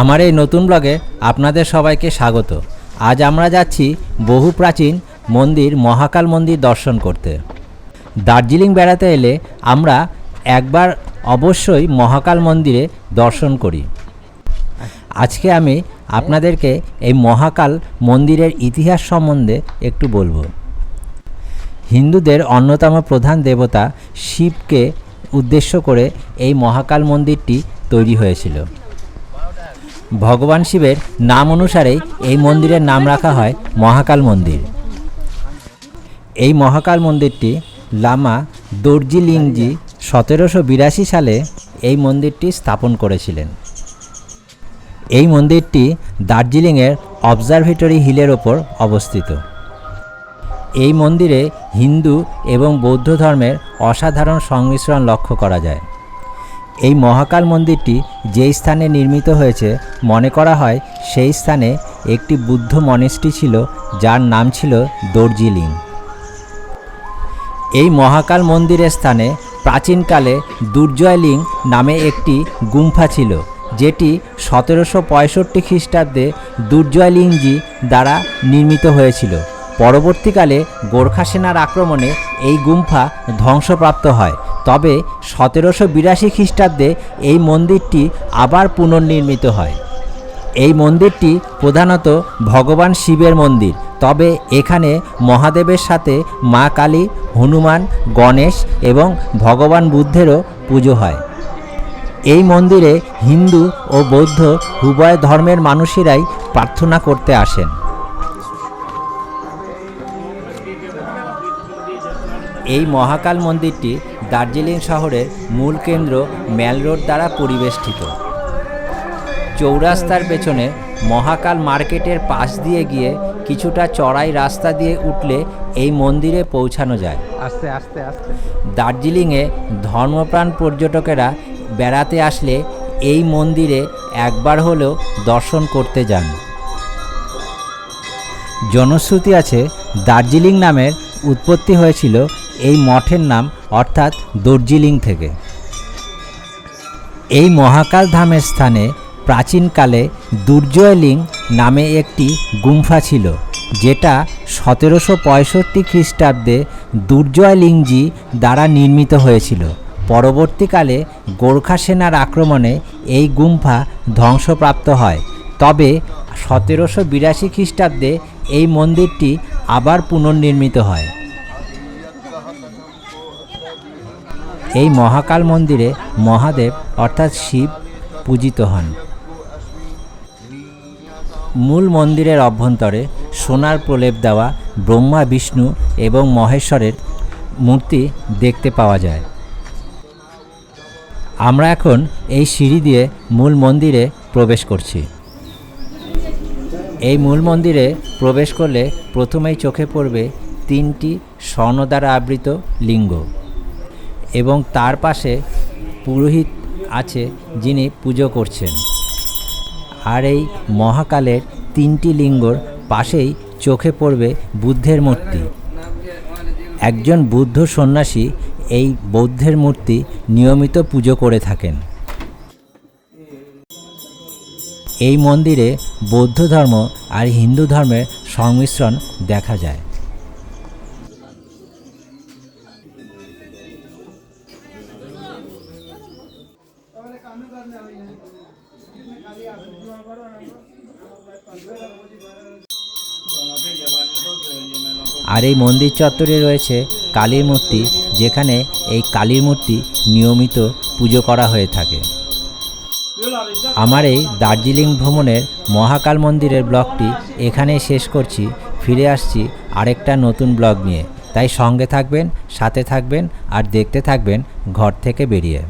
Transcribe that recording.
আমার এই নতুন ব্লগে আপনাদের সবাইকে স্বাগত। আজ আমরা যাচ্ছি বহু প্রাচীন মন্দির, মহাকাল মন্দির দর্শন করতে। দার্জিলিং বেড়াতে এলে আমরা একবার অবশ্যই মহাকাল মন্দিরে দর্শন করি। আজকে আমি আপনাদেরকে এই মহাকাল মন্দিরের ইতিহাস সম্বন্ধে একটু বলব। হিন্দুদের অন্যতম প্রধান দেবতা শিবকে উদ্দেশ্য করে এই মহাকাল মন্দিরটি তৈরি হয়েছিল। ভগবান শিবের নাম অনুসারেই এই মন্দিরের নাম রাখা হয় মহাকাল মন্দির। এই মহাকাল মন্দিরটি লামা দর্জিলিংজি সতেরোশো বিরাশি সালে এই মন্দিরটি স্থাপন করেছিলেন। এই মন্দিরটি দার্জিলিংয়ের অবজারভেটরি হিলের ওপর অবস্থিত। এই মন্দিরে হিন্দু এবং বৌদ্ধ ধর্মের অসাধারণ সংমিশ্রণ লক্ষ্য করা যায়। এই মহাকাল মন্দিরটি যেই স্থানে নির্মিত হয়েছে, মনে করা হয় সেই স্থানে একটি বুদ্ধ মনেস্ট্রি ছিল, যার নাম ছিল দর্জিলিং। এই মহাকাল মন্দিরের স্থানে প্রাচীনকালে দুর্জয়লিং নামে একটি গুম্ফা ছিল, যেটি সতেরোশো পঁয়ষট্টি খ্রিস্টাব্দে দুর্জয়লিংজি দ্বারা নির্মিত হয়েছিল। পরবর্তীকালে গোর্খা সেনার আক্রমণে এই গুম্ফা ধ্বংসপ্রাপ্ত হয়। তবে সতেরোশো বিরাশি খ্রিস্টাব্দে এই মন্দিরটি আবার পুনর্নির্মিত হয়। এই মন্দিরটি প্রধানত ভগবান শিবের মন্দির, তবে এখানে মহাদেবের সাথে মা কালী, হনুমান, গণেশ এবং ভগবান বুদ্ধেরও পুজো হয়। এই মন্দিরে হিন্দু ও বৌদ্ধ উভয় ধর্মের মানুষেরাই প্রার্থনা করতে আসেন। এই মহাকাল মন্দিরটি দার্জিলিং শহরের মূল কেন্দ্র ম্যাল রোড দ্বারা পরিবেষ্টিত। চৌরাস্তার পেছনে মহাকাল মার্কেটের পাশ দিয়ে গিয়ে কিছুটা চড়াই রাস্তা দিয়ে উঠলে এই মন্দিরে পৌঁছানো যায়। আস্তে আস্তে আস্তে। দার্জিলিংয়ে ধর্মপ্রাণ পর্যটকেরা বেড়াতে আসলে এই মন্দিরে একবার হলেও দর্শন করতে যান। জনশ্রুতি আছে দার্জিলিং নামের উৎপত্তি হয়েছিল এই মঠের নাম অর্থাৎ দর্জিলিং থেকে। এই মহাকাল ধামের স্থানে প্রাচীনকালে দুর্জয়লিং নামে একটি গুম্ফা ছিল, যেটা সতেরোশো পঁয়ষট্টি খ্রিস্টাব্দে দুর্জয়লিংজি দ্বারা নির্মিত হয়েছিল। পরবর্তীকালে গোর্খা সেনার আক্রমণে এই গুম্ফা ধ্বংসপ্রাপ্ত হয়। তবে সতেরোশো বিরাশি খ্রিস্টাব্দে এই মন্দিরটি আবার পুনর্নির্মিত হয়। এই মহাকাল মন্দিরে মহাদেব, অর্থাৎ শিব, পূজিত হন। মূল মন্দিরের অভ্যন্তরে সোনার প্রলেপ দেওয়া ব্রহ্মা, বিষ্ণু এবং মহেশ্বরের মূর্তি দেখতে পাওয়া যায়। আমরা এখন এই সিঁড়ি দিয়ে মূল মন্দিরে প্রবেশ করছি। এই মূল মন্দিরে প্রবেশ করলে প্রথমেই চোখে পড়বে তিনটি স্বর্ণ দ্বারা আবৃত লিঙ্গ। এবং তার পাশে পুরোহিত আছে যিনি পুজো করছেন। আর এই মহাকালের তিনটি লিঙ্গর পাশেই চোখে পড়বে বুদ্ধের মূর্তি। একজন বুদ্ধ সন্ন্যাসী এই বৌদ্ধের মূর্তি নিয়মিত পুজো করে থাকেন। এই মন্দিরে বৌদ্ধ ধর্ম আর হিন্দু ধর্মের সংমিশ্রণ দেখা যায়। আর এই মন্দির চত্বরে রয়েছে কালীর মূর্তি, যেখানে এই কালীর মূর্তি নিয়মিত পুজো করা হয়ে থাকে। আমার এই দার্জিলিং ভ্রমণের মহাকাল মন্দিরের ব্লগটি এখানেই শেষ করছি, ফিরে আসছি আরেকটা নতুন ব্লগ নিয়ে। তাই সঙ্গে থাকবেন, সাথে থাকবেন, আর দেখতে থাকবেন ঘর থেকে বেরিয়ে।